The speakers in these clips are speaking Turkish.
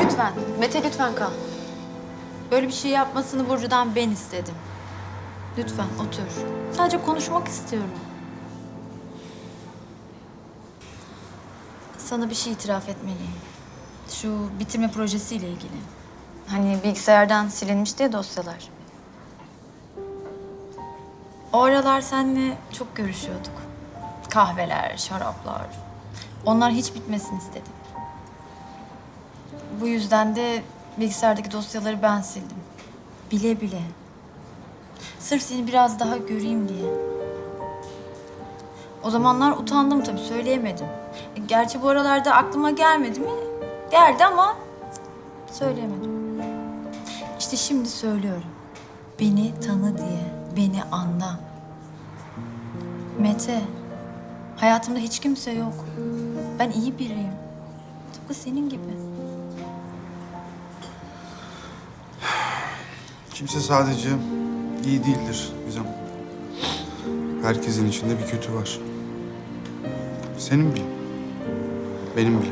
Lütfen, Mete lütfen kal. Böyle bir şey yapmasını Burcu'dan ben istedim. Lütfen otur. Sadece konuşmak istiyorum. Sana bir şey itiraf etmeliyim. Şu bitirme projesiyle ilgili. Hani bilgisayardan silinmişti ya dosyalar. O aralar seninle çok görüşüyorduk. Kahveler, şaraplar. Onlar hiç bitmesin istedim. Bu yüzden de bilgisayardaki dosyaları ben sildim. Bile bile. Sırf seni biraz daha göreyim diye. O zamanlar utandım tabii, söyleyemedim. E, Gerçi bu aralarda aklıma gelmedi mi? Geldi ama söyleyemedim. İşte şimdi söylüyorum. Beni tanı diye, beni anla. Mete, hayatımda hiç kimse yok. Ben iyi biriyim. Tıpkı senin gibi. Kimse sadece iyi değildir Gizem. Herkesin içinde bir kötü var. Senin bile. Benim bile.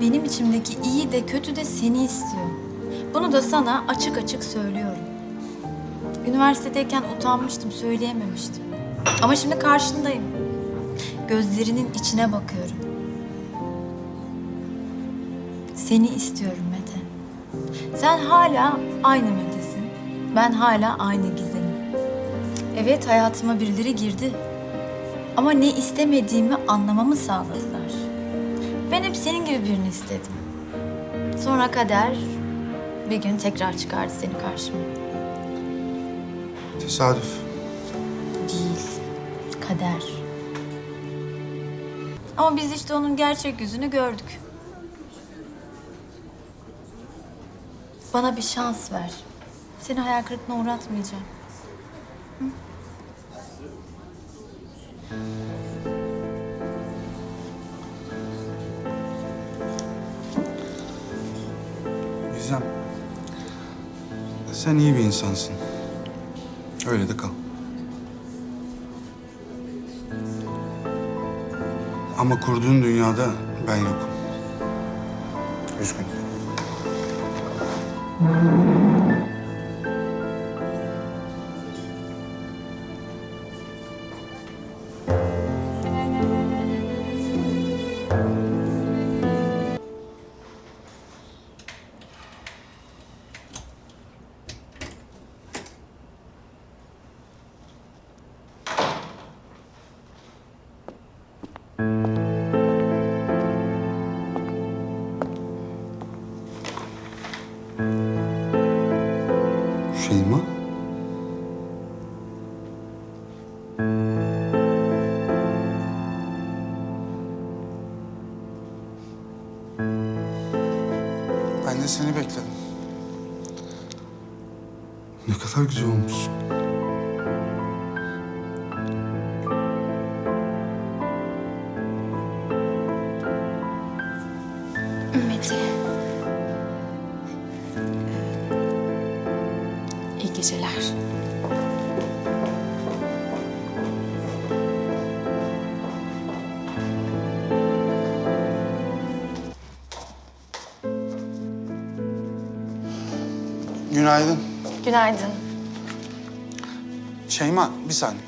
Benim içimdeki iyi de kötü de seni istiyor. Bunu da sana açık açık söylüyorum. Üniversitedeyken utanmıştım, söyleyememiştim. Ama şimdi karşındayım. Gözlerinin içine bakıyorum. Seni istiyorum Mete. Sen hala aynı Mete'sin. Ben hala aynı Gizem'im. Evet hayatıma birileri girdi. Ama ne istemediğimi anlamamı sağladılar. Ben hep senin gibi birini istedim. Sonra kader bir gün tekrar çıkardı seni karşıma. Tesadüf. Değil, kader. Ama biz işte onun gerçek yüzünü gördük. Bana bir şans ver. Seni hayal kırıklığına uğratmayacağım. Gizem. Sen iyi bir insansın. Öyle de kal. Ama kurduğun dünyada ben yokum. Üzgünüm. De seni bekledim. Ne kadar güzel olmuşsun. Günaydın. Şeyma, bir saniye.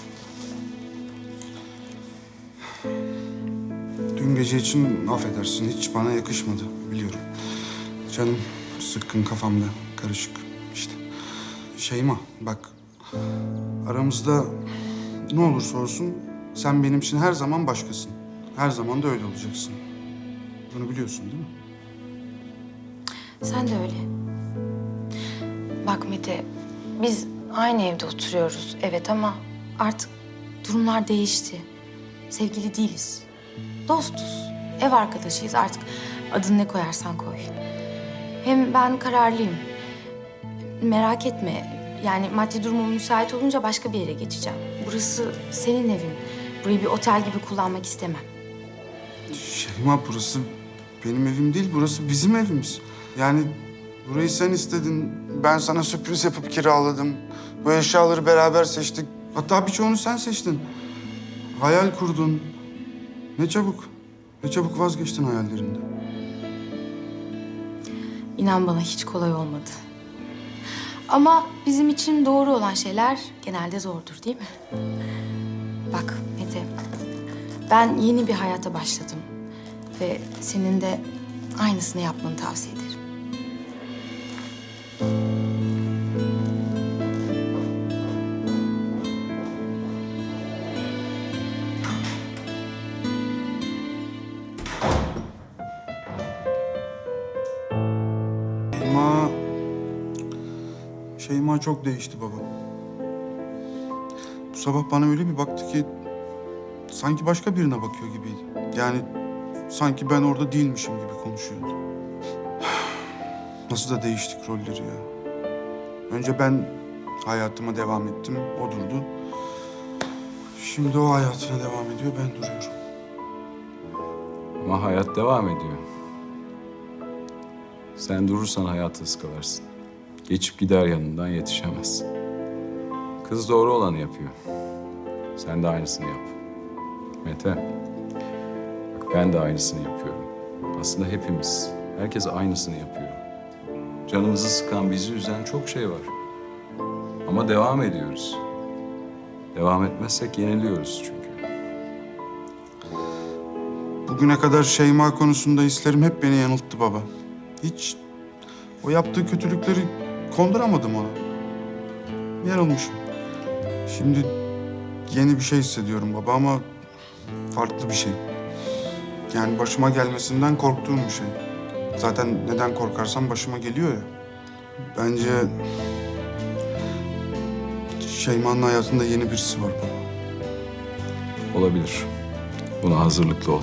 Dün gece için affedersin, hiç bana yakışmadı biliyorum. Canım sıkkın kafamda, karışık işte. Şeyma, bak aramızda ne olursa olsun sen benim için her zaman başkasın. Her zaman da öyle olacaksın. Bunu biliyorsun değil mi? Sen de öyle. Bak Mete, biz aynı evde oturuyoruz evet ama artık durumlar değişti. Sevgili değiliz. Dostuz. Ev arkadaşıyız artık. Adını ne koyarsan koy. Hem ben kararlıyım. Merak etme. Yani maddi durumum müsait olunca başka bir yere geçeceğim. Burası senin evin. Burayı bir otel gibi kullanmak istemem. Şeyma burası benim evim değil, burası bizim evimiz. Yani burayı sen istedin, ben sana sürpriz yapıp kiraladım. Bu eşyaları beraber seçtik. Hatta birçoğunu sen seçtin. hayal kurdun. Ne çabuk, ne çabuk vazgeçtin hayallerinden. İnan bana hiç kolay olmadı. Ama bizim için doğru olan şeyler genelde zordur değil mi? Bak Mete, ben yeni bir hayata başladım. Ve senin de aynısını yapmanı tavsiye ederim. Şeyma çok değişti baba. Bu sabah bana öyle bir baktı ki... Sanki başka birine bakıyor gibiydi. Yani sanki ben orada değilmişim gibi konuşuyordu. Nasıl da değiştik rolleri ya. Önce ben hayatıma devam ettim, o durdu. Şimdi o hayatına devam ediyor, ben duruyorum. Ama hayat devam ediyor. Sen durursan hayatı ıskalarsın. Geçip gider yanından yetişemez. Kız doğru olanı yapıyor. Sen de aynısını yap. Mete, bak ben de aynısını yapıyorum. Aslında hepimiz, herkes aynısını yapıyor. Canımızı sıkan, bizi üzen çok şey var. Ama devam ediyoruz. Devam etmezsek yeniliyoruz çünkü. Bugüne kadar Şeyma konusunda hislerim hep beni yanılttı baba. Hiç o yaptığı kötülükleri konduramadım ona. Yanılmışım. Şimdi yeni bir şey hissediyorum baba ama farklı bir şey. Yani başıma gelmesinden korktuğum bir şey. Zaten neden korkarsam başıma geliyor ya. Bence Şeyma'nın hayatında yeni birisi var baba. Olabilir. Buna hazırlıklı ol.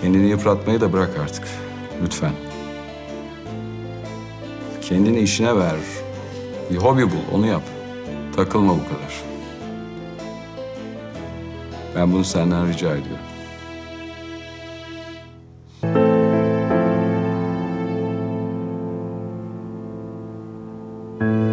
Kendini yıpratmayı da bırak artık. Lütfen. Kendini işine ver. Bir hobi bul, onu yap. Takılma bu kadar. Ben bunu senden rica ediyorum. Yine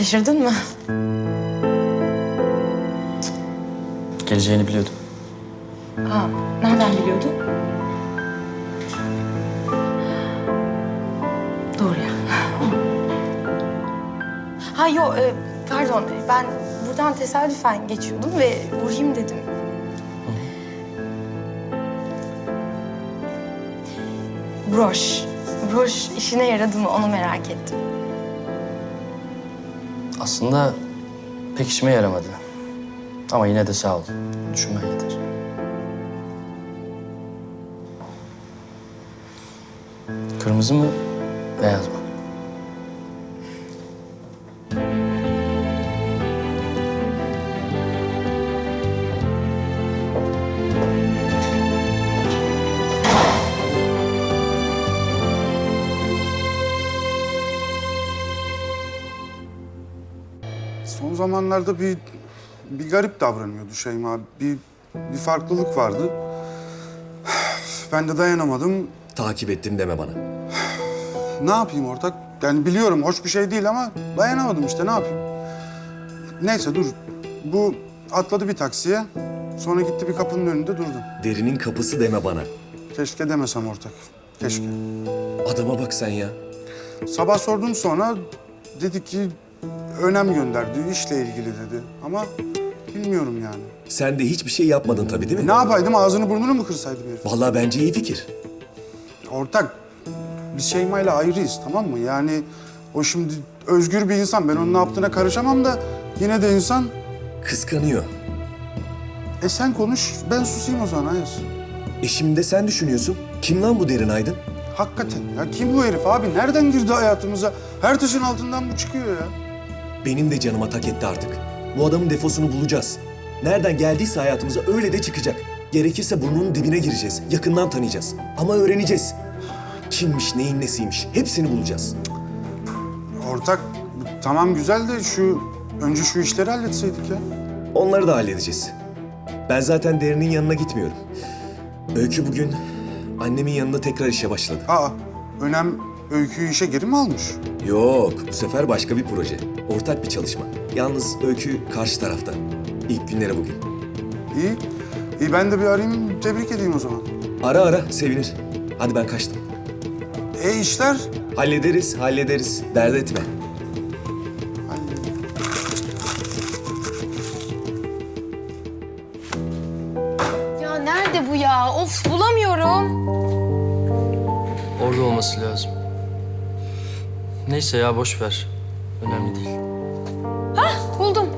Şaşırdın mı? Geleceğini biliyordum. Ha, nereden biliyordun? Doğru ya. Ha yo, e, pardon. Ben buradan tesadüfen geçiyordum ve uğrayayım dedim. Broş. Broş işine yaradı mı onu merak ettim. Aslında pek işime yaramadı. Ama yine de sağ ol. Düşünmen yeter. Kırmızı mı, beyaz mı? Zamanlarda bir bir garip davranıyordu Şeyma. Bir bir farklılık vardı. Ben de dayanamadım. Takip ettim deme bana. Ne yapayım ortak? Yani biliyorum hoş bir şey değil ama dayanamadım işte ne yapayım? Neyse dur. Bu atladı bir taksiye. Sonra gitti bir kapının önünde durdu. Derinin kapısı deme bana. Keşke demesem ortak. Keşke. Adama bak sen ya. Sabah sordum sonra dedi ki önem gönderdi işle ilgili dedi. Ama bilmiyorum yani. Sen de hiçbir şey yapmadın tabii değil mi? Ne yapaydım ağzını burnunu mu kırsaydım herif? Vallahi bence iyi fikir. Ortak biz Şeyma'yla ayrıyız tamam mı? Yani o şimdi özgür bir insan. Ben onun ne yaptığına karışamam da yine de insan. Kıskanıyor. E sen konuş ben susayım o zaman Ayaz. E şimdi de sen düşünüyorsun. Kim lan bu Derin Aydın? Hakikaten ya kim bu herif abi? Nereden girdi hayatımıza? Her taşın altından bu çıkıyor ya. Benim de canıma tak etti artık. Bu adamın defosunu bulacağız. Nereden geldiyse hayatımıza öyle de çıkacak. Gerekirse burnunun dibine gireceğiz. Yakından tanıyacağız. Ama öğreneceğiz. Kimmiş, neyin nesiymiş. Hepsini bulacağız. Ortak tamam güzel de şu önce şu işleri halletseydik ya. Onları da halledeceğiz. Ben zaten derinin yanına gitmiyorum. Öykü bugün annemin yanında tekrar işe başladı. Aa önem öyküyü işe geri mi almış? Yok, bu sefer başka bir proje. Ortak bir çalışma. Yalnız Öykü karşı tarafta. İlk günleri bugün. İyi. İyi ben de bir arayayım tebrik edeyim o zaman. Ara ara, sevinir. Hadi ben kaçtım. E işler? Hallederiz, hallederiz. Dert etme. Ya nerede bu ya? Of bulamıyorum. Orada olması lazım. Neyse ya boş ver. Önemli değil. Buldum.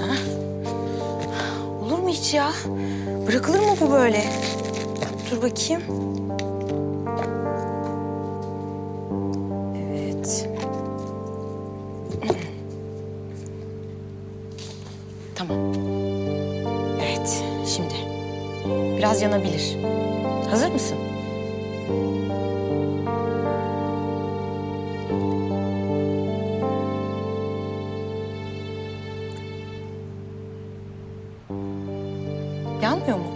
Hah. Olur mu hiç ya? Bırakılır mı bu böyle? Dur bakayım. Biraz yanabilir. Hazır mısın? Yanmıyor mu?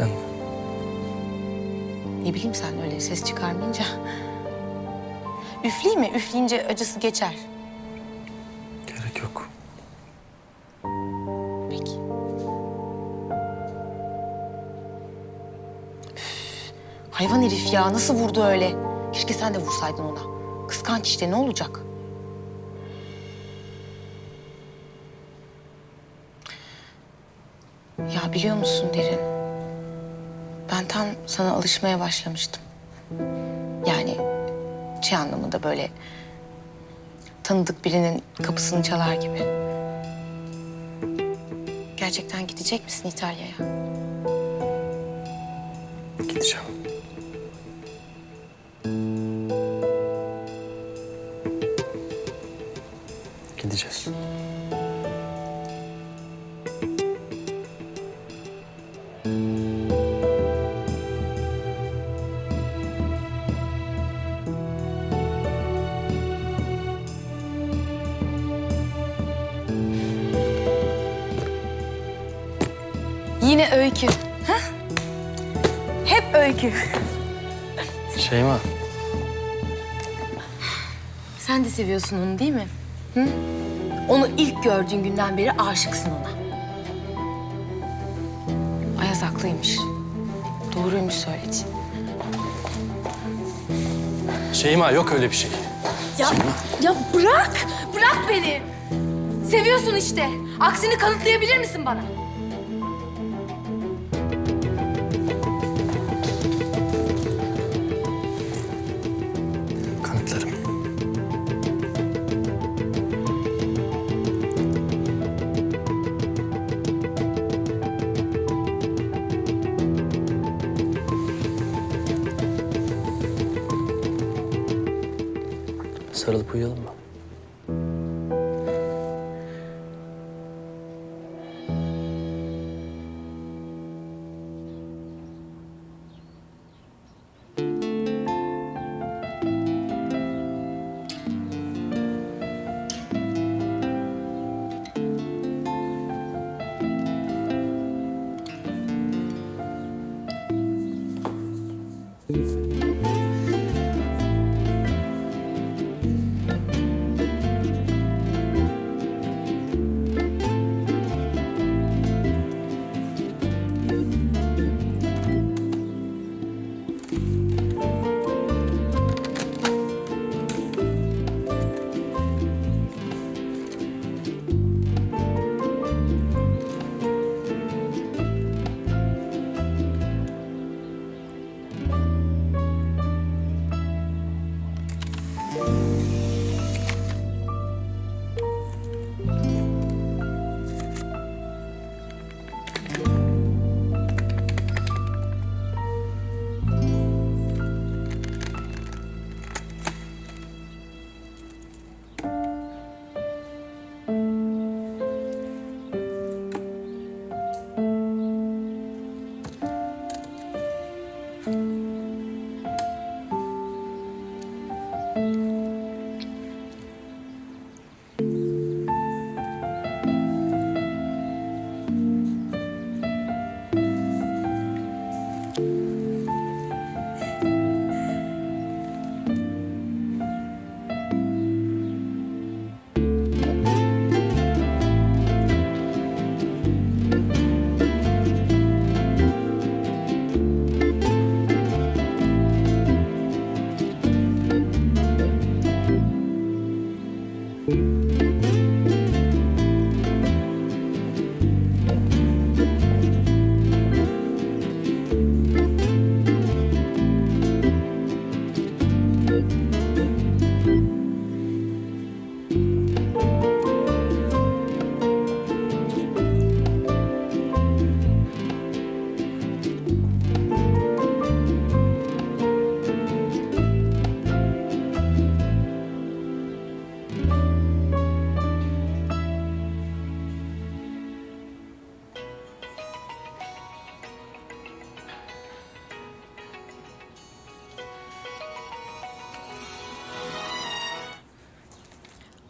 Yanmıyor. Ne bileyim sen öyle ses çıkarmayınca. Üfleyeyim mi? Üfleyince acısı geçer. Hayvan herif ya nasıl vurdu öyle? Keşke sen de vursaydın ona. Kıskanç işte ne olacak? Ya biliyor musun Derin? Ben tam sana alışmaya başlamıştım. Yani şey anlamında böyle tanıdık birinin kapısını çalar gibi. Gerçekten gidecek misin İtalya'ya? Gideceğim. Yine öykü. Hah? Hep öykü. Şeyma. Sen de seviyorsun onu değil mi? Hı? Onu ilk gördüğün günden beri aşıksın ona. Ayaz haklıymış. Doğruymuş söyledi. Şeyma yok öyle bir şey. Ya, ya bırak! Bırak beni! Seviyorsun işte. Aksini kanıtlayabilir misin bana? Kanıtlarım. Sarılıp uyuyalım mı?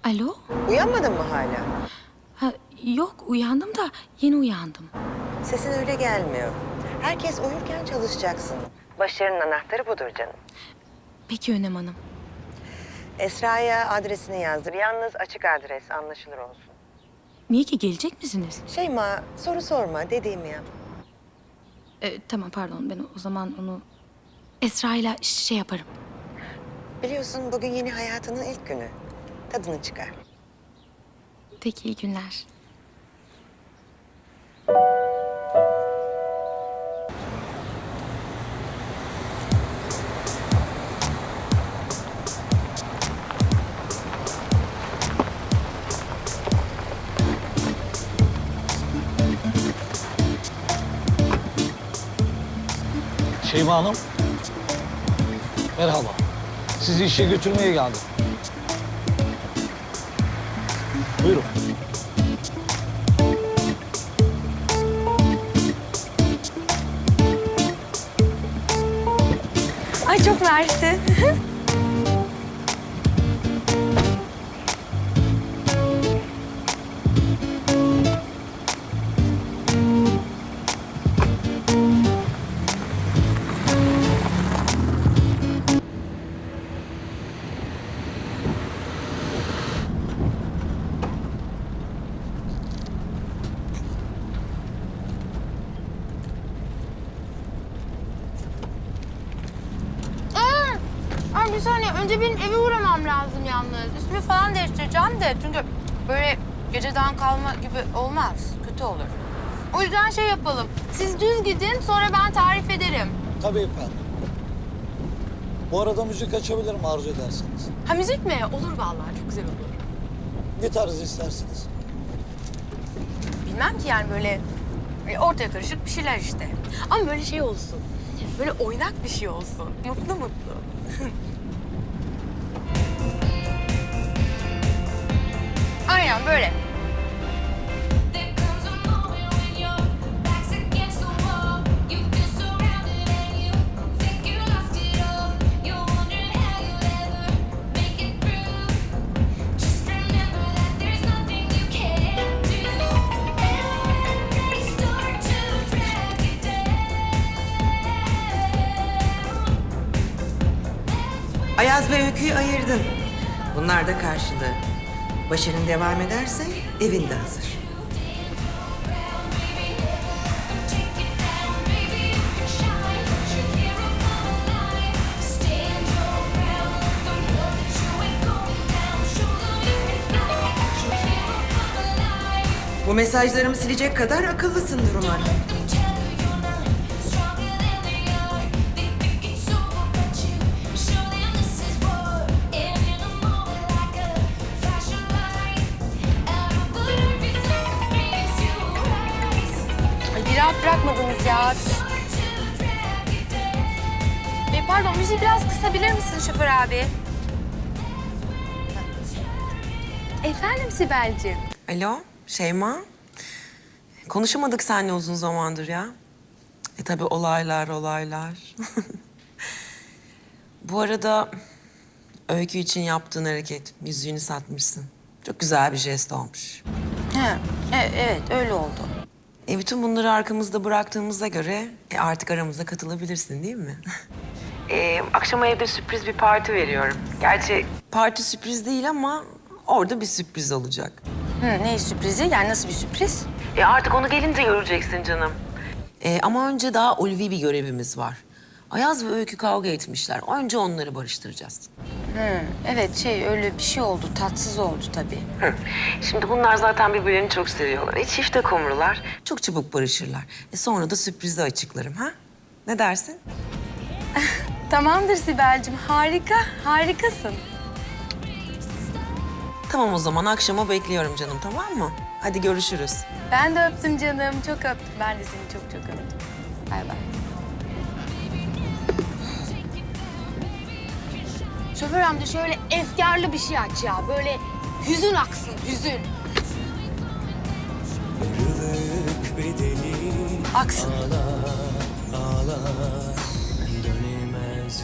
Alo? Uyanmadın mı hala? Ha, yok uyandım da yeni uyandım. Sesin öyle gelmiyor. Herkes uyurken çalışacaksın. Başarının anahtarı budur canım. Peki Önem Hanım. Esra'ya adresini yazdır. Yalnız açık adres anlaşılır olsun. Niye ki gelecek misiniz? Şeyma soru sorma dediğimi yap. Ee, tamam pardon ben o zaman onu Esra ile şey yaparım. Biliyorsun bugün yeni hayatının ilk günü. Tadını çıkar. Peki iyi günler. Şeyma Hanım. Merhaba. Sizi işe götürmeye geldim. Buyurun. Ay çok mersi. saniye önce benim eve uğramam lazım yalnız. Üstümü falan değiştireceğim de çünkü böyle geceden kalma gibi olmaz. Kötü olur. O yüzden şey yapalım. Siz düz gidin sonra ben tarif ederim. Tabii efendim. Bu arada müzik açabilirim arzu ederseniz. Ha müzik mi? Olur vallahi çok güzel olur. Ne tarz istersiniz? Bilmem ki yani böyle, böyle ortaya karışık bir şeyler işte. Ama böyle şey olsun. Böyle oynak bir şey olsun. Mutlu mutlu. Aynen böyle. Ayaz ve Öykü'yü ayırdın. Bunlar da karşılığı. Başarın devam ederse evin de hazır. Take it down, baby, you can Müziği biraz kısabilir misin şoför abi? Efendim Sibel'ciğim. Alo, Şeyma. Konuşamadık seninle uzun zamandır ya. E tabii olaylar, olaylar. Bu arada Öykü için yaptığın hareket, yüzüğünü satmışsın. Çok güzel bir jest olmuş. He, e- evet öyle oldu. E bütün bunları arkamızda bıraktığımıza göre e artık aramıza katılabilirsin değil mi? E, akşama evde sürpriz bir parti veriyorum. Gerçi parti sürpriz değil ama orada bir sürpriz olacak. Hı, ne sürprizi? Yani nasıl bir sürpriz? E artık onu gelince göreceksin canım. E, ama önce daha ulvi bir görevimiz var. Ayaz ve Öykü kavga etmişler. Önce onları barıştıracağız. Hı, evet şey öyle bir şey oldu. Tatsız oldu tabii. Şimdi bunlar zaten birbirlerini çok seviyorlar. E, çifte kumrular. Çok çabuk barışırlar. E, sonra da sürprizi açıklarım ha? Ne dersin? Tamamdır Sibel'cim. Harika, harikasın. Tamam o zaman akşama bekliyorum canım tamam mı? Hadi görüşürüz. Ben de öptüm canım. Çok öptüm. Ben de seni çok çok öptüm. Bay bay. Şoför amca şöyle efkarlı bir şey aç ya. Böyle hüzün aksın, hüzün. Aksın.